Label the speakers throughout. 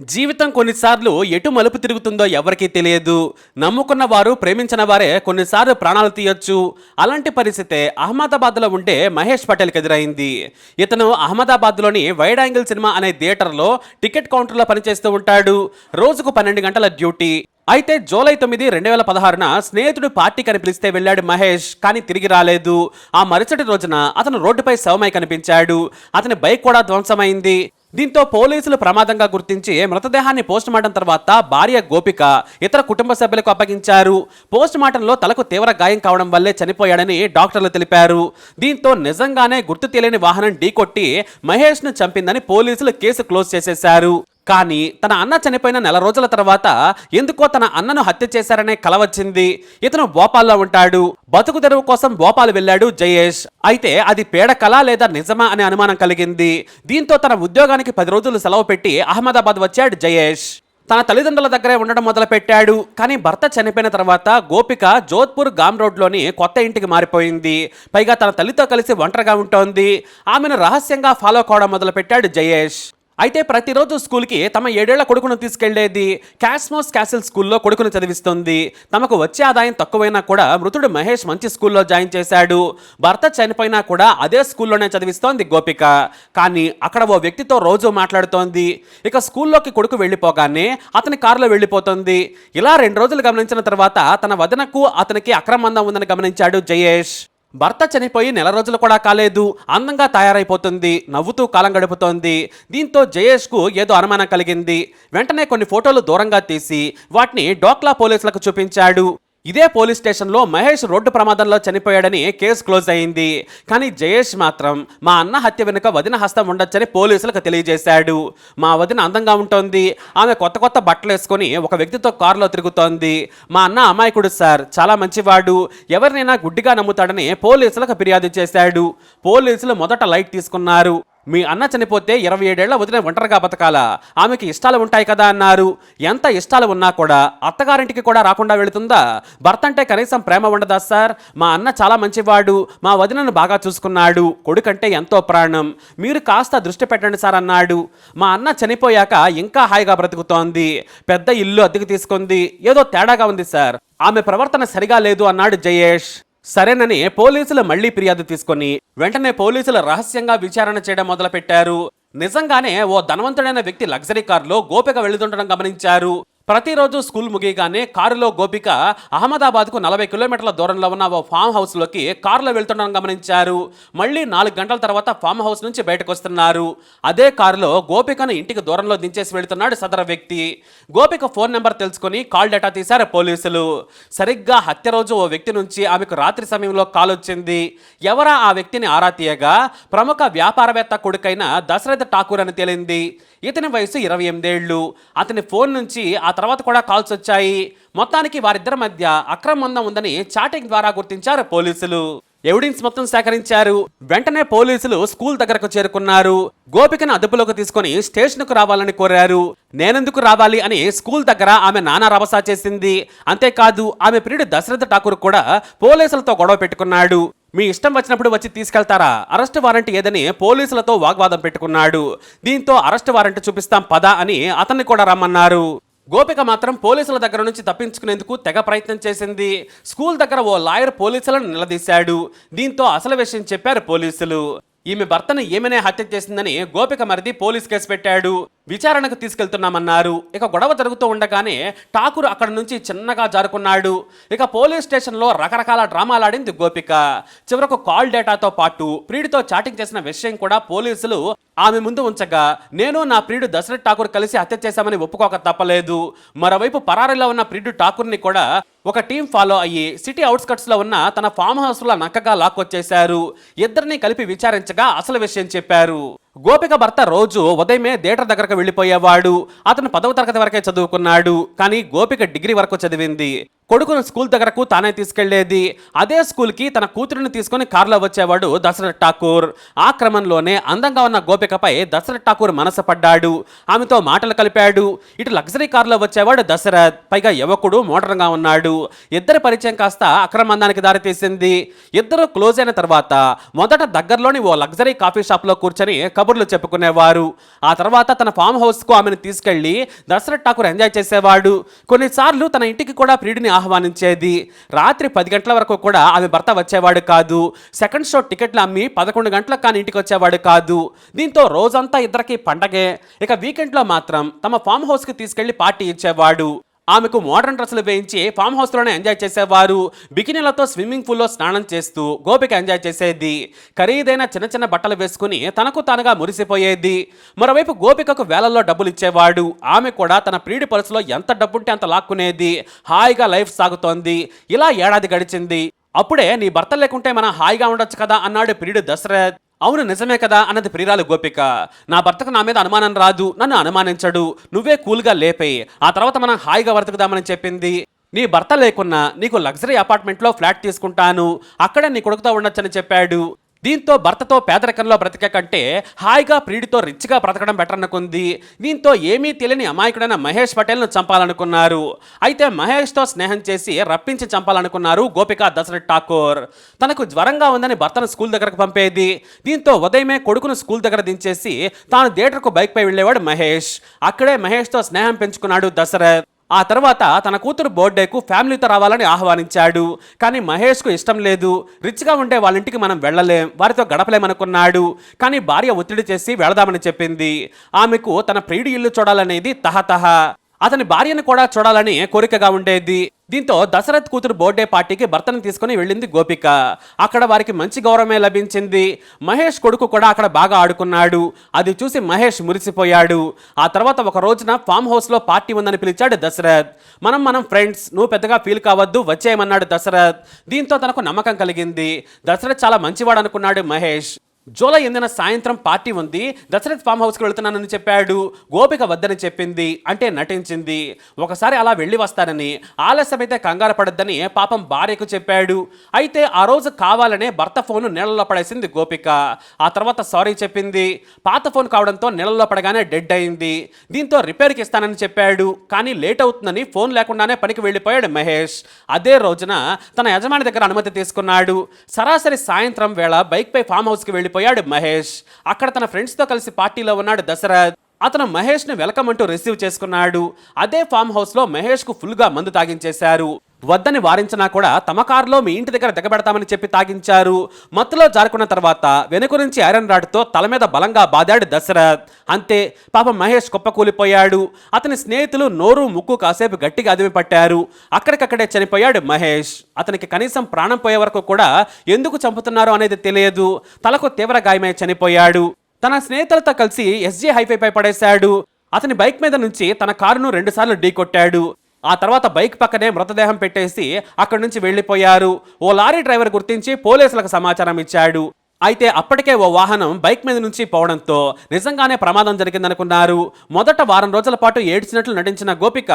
Speaker 1: జీవితం కొన్నిసార్లు ఎటు మలుపు తిరుగుతుందో ఎవరికీ తెలియదు. నమ్ముకున్న వారు ప్రేమించిన వారే కొన్నిసార్లు ప్రాణాలు తీయొచ్చు. అలాంటి పరిస్థితే అహ్మదాబాద్లో ఉండే మహేష్ పటేల్కి ఎదురైంది. ఇతను అహ్మదాబాద్లోని వైడ్ యాంగిల్ సినిమా అనే థియేటర్లో టికెట్ కౌంటర్లో పనిచేస్తూ ఉంటాడు. రోజుకు పన్నెండు గంటల డ్యూటీ. అయితే జూలై తొమ్మిది రెండు వేల పదహారున స్నేహితుడు పార్టీ కనిపిస్తే వెళ్ళాడు మహేష్ కానీ తిరిగి రాలేదు. ఆ మరుసటి రోజున అతను రోడ్డుపై శవమై కనిపించాడు. అతని బైక్ కూడా ధ్వంసమైంది. దీంతో పోలీసులు ప్రమాదంగా గుర్తించి మృతదేహాన్ని పోస్టుమార్టం తర్వాత భార్య గోపిక ఇతర కుటుంబ సభ్యులకు అప్పగించారు. పోస్టుమార్టంలో తలకు తీవ్ర గాయం కావడం వల్లే చనిపోయాడని డాక్టర్లు తెలిపారు. దీంతో నిజంగానే గుర్తు తెలియని వాహనం ఢీకొట్టి మహేష్ను చంపిందని పోలీసులు కేసు క్లోజ్ చేసేశారు. కానీ తన అన్న చనిపోయిన నెల రోజుల తర్వాత ఎందుకో తన అన్నను హత్య చేశారనే కల వచ్చింది. ఇతను భోపాల్లో ఉంటాడు. బతుకు తెరువు కోసం భోపాల్ వెళ్ళాడు జయేష్. అయితే అది పేడ కళ లేదా నిజమా అనే అనుమానం కలిగింది. దీంతో తన ఉద్యోగానికి పది రోజులు సెలవు పెట్టి అహ్మదాబాద్ వచ్చాడు జయేష్. తన తల్లిదండ్రుల దగ్గరే ఉండడం మొదలుపెట్టాడు. కానీ భర్త చనిపోయిన తర్వాత గోపిక జోధ్పూర్ గామ్ రోడ్లోని కొత్త ఇంటికి మారిపోయింది. పైగా తన తల్లితో కలిసి ఒంటరిగా ఉంటోంది. ఆమెను రహస్యంగా ఫాలో కావడం మొదలుపెట్టాడు జయేష్. అయితే ప్రతిరోజు స్కూల్కి తమ ఏడేళ్ళ కొడుకును తీసుకెళ్ళేది. క్యాస్మోస్ క్యాసిల్ స్కూల్లో కొడుకును చదివిస్తుంది. తమకు వచ్చే ఆదాయం తక్కువైనా కూడా మృతుడు మహేష్ మంచి స్కూల్లో జాయిన్ చేశాడు. భర్త చనిపోయినా కూడా అదే స్కూల్లోనే చదివిస్తోంది గోపిక. కానీ అక్కడ ఓ వ్యక్తితో రోజు మాట్లాడుతోంది. ఇక స్కూల్లోకి కొడుకు వెళ్ళిపోగానే అతని కారులో వెళ్ళిపోతుంది. ఇలా రెండు రోజులు గమనించిన తర్వాత తన వదనకు అతనికి అక్రమందం ఉందని గమనించాడు జయేష్. భర్త చనిపోయి నెల రోజులు కూడా కాలేదు అందంగా తయారైపోతుంది నవ్వుతూ కాలం గడుపుతోంది. దీంతో జయేష్కు ఏదో అనుమానం కలిగింది. వెంటనే కొన్ని ఫోటోలు దూరంగా తీసి వాటిని డోక్లా పోలీసులకు చూపించాడు. ఇదే పోలీస్ స్టేషన్లో మహేష్ రోడ్డు ప్రమాదంలో చనిపోయాడని కేసు క్లోజ్ అయింది. కానీ జయేష్ మాత్రం మా అన్న హత్య వెనుక వదిన హస్తం ఉండొచ్చని పోలీసులకు తెలియజేశాడు. మా వదిన అందంగా ఉంటుంది. ఆమె కొత్త కొత్త బట్టలు వేసుకొని ఒక వ్యక్తితో కారులో తిరుగుతోంది. మా అన్న అమాయకుడు సార్. చాలా మంచివాడు. ఎవరినైనా గుడ్డిగా నమ్ముతాడని పోలీసులకు ఫిర్యాదు చేశాడు. పోలీసులు మొదట లైట్ తీసుకున్నారు. మీ అన్న చనిపోతే ఇరవై ఏడేళ్ళ వదిన ఒంటరిగా బతకాలా? ఆమెకి ఇష్టాలు ఉంటాయి కదా అన్నారు. ఎంత ఇష్టాలు ఉన్నా కూడా అత్తగారింటికి కూడా రాకుండా వెళుతుందా? భర్త అంటే కనీసం ప్రేమ ఉండదా సార్? మా అన్న చాలా మంచివాడు. మా వదినను బాగా చూసుకున్నాడు. కొడుకంటే ఎంతో ప్రాణం. మీరు కాస్త దృష్టి పెట్టండి సార్ అన్నాడు. మా అన్న చనిపోయాక ఇంకా హాయిగా బ్రతుకుతోంది. పెద్ద ఇల్లు అద్దెకు తీసుకుంది. ఏదో తేడాగా ఉంది సార్. ఆమె ప్రవర్తన సరిగా లేదు అన్నాడు జయేష్. సరేనని పోలీసులు మళ్ళీ ఫిర్యాదు తీసుకొని వెంటనే పోలీసులు రహస్యంగా విచారణ చేయడం మొదలుపెట్టారు. నిజంగానే ఓ ధనవంతుడైన వ్యక్తి లగ్జరీ కారులో గోపిక వెళుతుండడం గమనించారు. ప్రతిరోజు స్కూల్ ముగియగానే కారులో గోపిక అహ్మదాబాద్కు నలభై కిలోమీటర్ల దూరంలో ఉన్న ఓ ఫామ్ హౌస్లోకి కారులో వెళ్తుండడం గమనించారు. మళ్ళీ నాలుగు గంటల తర్వాత ఫామ్ హౌస్ నుంచి బయటకు వస్తున్నారు. అదే కారులో గోపికను ఇంటికి దూరంలో దించేసి వెళుతున్నాడు సదర వ్యక్తి. గోపిక ఫోన్ నెంబర్ తెలుసుకుని కాల్ డేటా తీశారు పోలీసులు. సరిగ్గా హత్య రోజు ఓ వ్యక్తి నుంచి ఆమెకు రాత్రి సమయంలో కాల్ వచ్చింది. ఎవరా ఆ వ్యక్తిని ఆరా తీయగా? ప్రముఖ వ్యాపారవేత్త కొడుకైన దశరథ ఠాకూర్ అని తేలింది. ఇతని వయసు ఇరవై ఎనిమిదేళ్ళు అతని ఫోన్ నుంచి ఆ తర్వాత కూడా కాల్స్ వచ్చాయి. మొత్తానికి వారిద్దరి మధ్య అక్రమందం ఉందని చాటింగ్ ద్వారా గుర్తించారు పోలీసులు. ఎవిడెన్స్ మొత్తం సేకరించారు. వెంటనే పోలీసులు స్కూల్ దగ్గరకు చేరుకున్నారు. గోపికను అదుపులోకి తీసుకొని స్టేషన్కు రావాలని కోరారు. నేనెందుకు రావాలి అని స్కూల్ దగ్గర ఆమె నానా రభసా చేసింది. అంతేకాదు ఆమె ప్రియుడు దశరథ ఠాకూర్ కూడా పోలీసులతో గొడవ పెట్టుకున్నాడు. మీ ఇష్టం వచ్చినప్పుడు వచ్చి తీసుకెళ్తారా? అరెస్ట్ వారెంట్ ఏదని పోలీసులతో వాగ్వాదం పెట్టుకున్నాడు. దీంతో అరెస్ట్ వారెంట్ చూపిస్తాం పదా అని అతన్ని కూడా రమ్మన్నారు. గోపిక మాత్రం పోలీసుల దగ్గర నుంచి తప్పించుకునేందుకు తెగ ప్రయత్నం చేసింది. స్కూల్ దగ్గర ఓ లాయర్ పోలీసులను నిలదీశాడు. దీంతో అసలు విషయం చెప్పారు పోలీసులు. ఈమె భర్తను ఏమనే హత్య చేసిందని గోపిక మరిది పోలీస్ కేసు పెట్టాడు. విచారణకు తీసుకెళ్తున్నామన్నారు. ఇక గొడవ జరుగుతూ ఉండగానే ఠాకూర్ అక్కడ నుంచి చిన్నగా జారుకున్నాడు. ఇక పోలీస్ స్టేషన్లో రకరకాల డ్రామాలాడింది గోపిక. చివరకు కాల్ డేటాతో పాటు ప్రియుడితో చాటింగ్ చేసిన విషయం కూడా పోలీసులు ఆమె ముందు ఉంచగా నేను నా ప్రియుడు దశరథ్ ఠాకూర్ కలిసి హత్య చేశామని ఒప్పుకోక తప్పలేదు. మరోవైపు పరారీలో ఉన్న ప్రియుడు ఠాకూర్ని కూడా ఒక టీం ఫాలో అయ్యి సిటీ అవుట్స్కట్స్లో ఉన్న తన ఫామ్ హౌస్లో నక్కగా లాక్కొచ్చేశారు ఇద్దరిని కలిపి విచారించగా అసలు విషయం చెప్పారు. గోపిక భర్త రోజు ఉదయమే థియేటర్ దగ్గరకు వెళ్ళిపోయేవాడు. అతను పదవ తరగతి వరకే చదువుకున్నాడు. కానీ గోపిక డిగ్రీ వరకు చదివింది. కొడుకును స్కూల్ దగ్గరకు తానే తీసుకెళ్ళేది అదే స్కూల్కి తన కూతురిని తీసుకొని కారులో వచ్చేవాడు దశరథ్ ఠాకూర్. ఆ క్రమంలోనే అందంగా ఉన్న గోపికపై దశరథ్ ఠాకూర్ మనసు పడ్డాడు. ఆమెతో మాటలు కలిపాడు. ఇటు లగ్జరీ కారులో వచ్చేవాడు దశరథ్. పైగా యువకుడు మోడర్న్గా ఉన్నాడు. ఇద్దరి పరిచయం కాస్త అక్రమందానికి దారితీసింది. ఇద్దరు క్లోజ్ అయిన తర్వాత మొదట దగ్గరలోని ఓ లగ్జరీ కాఫీ షాప్లో కూర్చొని కబుర్లు చెప్పుకునేవారు. ఆ తర్వాత తన ఫామ్ హౌస్కు ఆమెను తీసుకెళ్ళి దశరథ్ ఠాకూర్ ఎంజాయ్ చేసేవాడు. కొన్నిసార్లు తన ఇంటికి కూడా ప్రియుడిని ఆహ్వానించేది. రాత్రి పది గంటల వరకు కూడా ఆమె భర్త వచ్చేవాడు కాదు. సెకండ్ షో టికెట్లు అమ్మి పదకొండు గంటలకు కానీ ఇంటికి వచ్చేవాడు కాదు. దీంతో రోజంతా ఇద్దరికి పండగే. ఇక వీకెండ్లో మాత్రం తమ ఫామ్ హౌస్కి తీసుకెళ్ళి పార్టీ ఇచ్చేవాడు. ఆమెకు మోడర్న్ డ్రెస్సులు వేయించి ఫామ్ హౌస్లోనే ఎంజాయ్ చేసేవారు. బికినీలతో స్విమ్మింగ్ పూల్లో స్నానం చేస్తూ గోపిక ఎంజాయ్ చేసేది. ఖరీదైన చిన్న చిన్న బట్టలు వేసుకుని తనకు తానుగా మురిసిపోయేది. మరోవైపు గోపికకు వేలల్లో డబ్బులు ఇచ్చేవాడు. ఆమె కూడా తన ప్రియుడి పరుసులో ఎంత డబ్బుంటే అంత లాక్కునేది. హాయిగా లైఫ్ సాగుతోంది. ఇలా ఏడాది గడిచింది. అప్పుడే నీ భర్త లేకుంటే మనం హాయిగా ఉండొచ్చు కదా అన్నాడు ప్రియుడు దశరథ్. అవును నిజమే కదా అన్నది ప్రియురాలు గోపిక. నా భర్తకు నా మీద అనుమానం రాదు నన్ను అనుమానించడు నువ్వే కూల్గా లేపేయి. ఆ తర్వాత మనం హాయిగా బ్రతుకుదామని చెప్పింది. నీ భర్త లేకున్నా నీకు లగ్జరీ అపార్ట్మెంట్లో ఫ్లాట్ తీసుకుంటాను అక్కడే నీ కొడుకుతో ఉండొచ్చని చెప్పాడు. దీంతో భర్తతో పేదరికంలో బ్రతికే కంటే హాయిగా ప్రియుడితో రిచ్గా బ్రతకడం బెటర్ అనుకుంది. దీంతో ఏమీ తెలియని అమాయకుడైన మహేష్ పటేల్ను చంపాలనుకున్నారు. అయితే మహేష్తో స్నేహం చేసి రప్పించి చంపాలనుకున్నారు గోపిక దశరథ్ ఠాకూర్. తనకు జ్వరంగా ఉందని భర్తను స్కూల్ దగ్గరకు పంపేది. దీంతో ఉదయమే కొడుకును స్కూల్ దగ్గర దించేసి తాను థియేటర్కు బైక్పై వెళ్ళేవాడు మహేష్. అక్కడే మహేష్తో స్నేహం పెంచుకున్నాడు దశరథ్. ఆ తర్వాత తన కూతురు బర్త్డేకు ఫ్యామిలీతో రావాలని ఆహ్వానించాడు. కానీ మహేష్కు ఇష్టం లేదు. రిచ్గా ఉండే వాళ్ళ ఇంటికి మనం వెళ్ళలేం. వారితో గడపలేమనుకున్నాడు. కానీ భార్య ఒత్తిడి చేసి వెళదామని చెప్పింది. ఆమెకు తన ప్రియుడి ఇల్లు చూడాలనేది తహతహ. అతని భార్యను కూడా చూడాలని కోరికగా ఉండేది. దీంతో దశరథ్ కూతురు బర్త్డే పార్టీకి భర్తను తీసుకుని వెళ్ళింది గోపిక. అక్కడ వారికి మంచి గౌరవమే లభించింది. మహేష్ కొడుకు కూడా అక్కడ బాగా ఆడుకున్నాడు. అది చూసి మహేష్ మురిసిపోయాడు. ఆ తర్వాత ఒక రోజున ఫామ్ హౌస్లో పార్టీ ఉందని పిలిచాడు దశరథ్. మనం మనం ఫ్రెండ్స్ నువ్వు పెద్దగా ఫీల్ కావద్దు వచ్చేయమన్నాడు దశరథ్. దీంతో తనకు నమ్మకం కలిగింది. దశరథ్ చాలా మంచివాడు అనుకున్నాడు మహేష్. జూలై ఎనిమిదిన సాయంత్రం పార్టీ ఉంది. దశరథ్ ఫామ్ హౌస్కి వెళ్తున్నానని చెప్పాడు. గోపిక వద్దని చెప్పింది. అంటే నటించింది. ఒకసారి అలా వెళ్ళి వస్తానని ఆలస్యమైతే కంగారు పడద్దని పాపం భార్యకు చెప్పాడు. అయితే ఆ రోజు కావాలనే భర్త ఫోన్ నీళ్ళలో పడేసింది గోపిక. ఆ తర్వాత సారీ చెప్పింది. పాత ఫోన్ కావడంతో నీళ్ళలో పడగానే డెడ్ అయింది. దీంతో రిపేర్కి ఇస్తానని చెప్పాడు. కానీ లేట్ అవుతుందని ఫోన్ లేకుండానే పనికి వెళ్ళిపోయాడు మహేష్. అదే రోజున తన యజమాని దగ్గర అనుమతి తీసుకున్నాడు. సరాసరి సాయంత్రం వేళ బైక్పై ఫామ్ హౌస్కి వెళ్ళిపోయాడు మహేష్. అక్కడ తన ఫ్రెండ్స్తో కలిసి పార్టీలో ఉన్నాడు దశరథ్ అతను మహేష్ని వెల్కమ్ అంటూ రిసీవ్ చేసుకున్నాడు. అదే ఫామ్ హౌస్లో మహేష్కు ఫుల్గా మందు తాగించేశారు. వద్దని వారించినా కూడా తమ కారులో మీ ఇంటి దగ్గర దిగబెడతామని చెప్పి తాగించారు. మత్తులో జారుకున్న తర్వాత వెనుక నుంచి ఐరన్ రాడ్తో తల మీద బలంగా బాదాడు దశరథ్ అంతే పాపం మహేష్ కుప్పకూలిపోయాడు. అతని స్నేహితులు నోరు ముక్కు కాసేపు గట్టిగా అదిమి పట్టారు. అక్కడికక్కడే చనిపోయాడు మహేష్. అతనికి కనీసం ప్రాణం పోయే వరకు కూడా ఎందుకు చంపుతున్నారు అనేది తెలియదు. తలకు తీవ్ర గాయమై చనిపోయాడు. తన స్నేహితులతో కలిసి ఎస్జే హైవేపై పడేశాడు. అతని బైక్ మీద నుంచి తన కారును రెండుసార్లు ఢీకొట్టాడు ఆ తర్వాత బైక్ పక్కనే మృతదేహం పెట్టేసి అక్కడి నుంచి వెళ్ళిపోయారు. ఓ లారీ డ్రైవర్ గుర్తించి పోలీసులకు సమాచారం ఇచ్చాడు. అయితే అప్పటికే ఓ వాహనం బైక్ మీద నుంచి పోవడంతో నిజంగానే ప్రమాదం జరిగిందనుకున్నారు. మొదట వారం రోజుల పాటు ఏడ్చినట్లు నటించిన గోపిక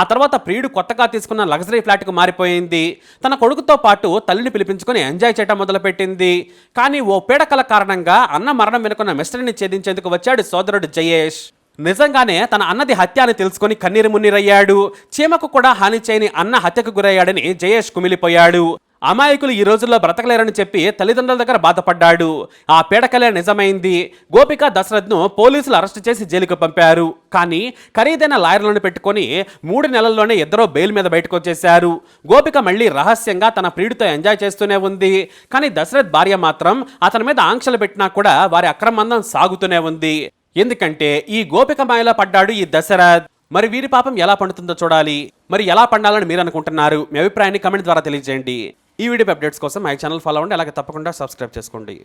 Speaker 1: ఆ తర్వాత ప్రియుడు కొత్తగా తీసుకున్న లగ్జరీ ఫ్లాట్కు మారిపోయింది. తన కొడుకుతో పాటు తల్లిని పిలిపించుకొని ఎంజాయ్ చేయడం మొదలుపెట్టింది. కానీ ఓ పీడకల కారణంగా అన్న మరణం వెనుకున్న మిస్టరీని ఛేదించేందుకు వచ్చాడు సోదరుడు జయేష్. నిజంగానే తన అన్నది హత్య అని తెలుసుకొని కన్నీరు మున్నీరయ్యాడు. చీమకు కూడా హాని చేయని అన్న హత్యకు గురయ్యాడని జయేష్ కుమిలిపోయాడు. అమాయకులు ఈ రోజుల్లో బ్రతకలేరని చెప్పి తల్లిదండ్రుల దగ్గర బాధపడ్డాడు. ఆ పీడకలే నిజమైంది. గోపిక దశరథ్ను పోలీసులు అరెస్ట్ చేసి జైలుకు పంపారు. కానీ ఖరీదైన లాయర్లను పెట్టుకొని మూడు నెలల్లోనే ఇద్దరూ బెయిల్ మీద బయటకు వచ్చేశారు. గోపిక మళ్ళీ రహస్యంగా తన ప్రియుడితో ఎంజాయ్ చేస్తూనే ఉంది. కానీ దశరథ్ భార్య మాత్రం అతని మీద ఆంక్షలు పెట్టినా కూడా వారి అక్రమందం సాగుతూనే ఉంది. ఎందుకంటే ఈ గోపిక మాయలో పడ్డాడు ఈ దశరథ్. మరి వీరి పాపం ఎలా పండుతుందో చూడాలి. మరి ఎలా పండాలని మీరు అనుకుంటున్నారు? మీ అభిప్రాయాన్ని కమెంట్ ద్వారా తెలియజేయండి. ఈ వీడియో అప్డేట్స్ కోసం మై ఛానల్ ఫాలో అవ్వండి అలాగే తప్పకుండా సబ్స్క్రైబ్ చేసుకోండి.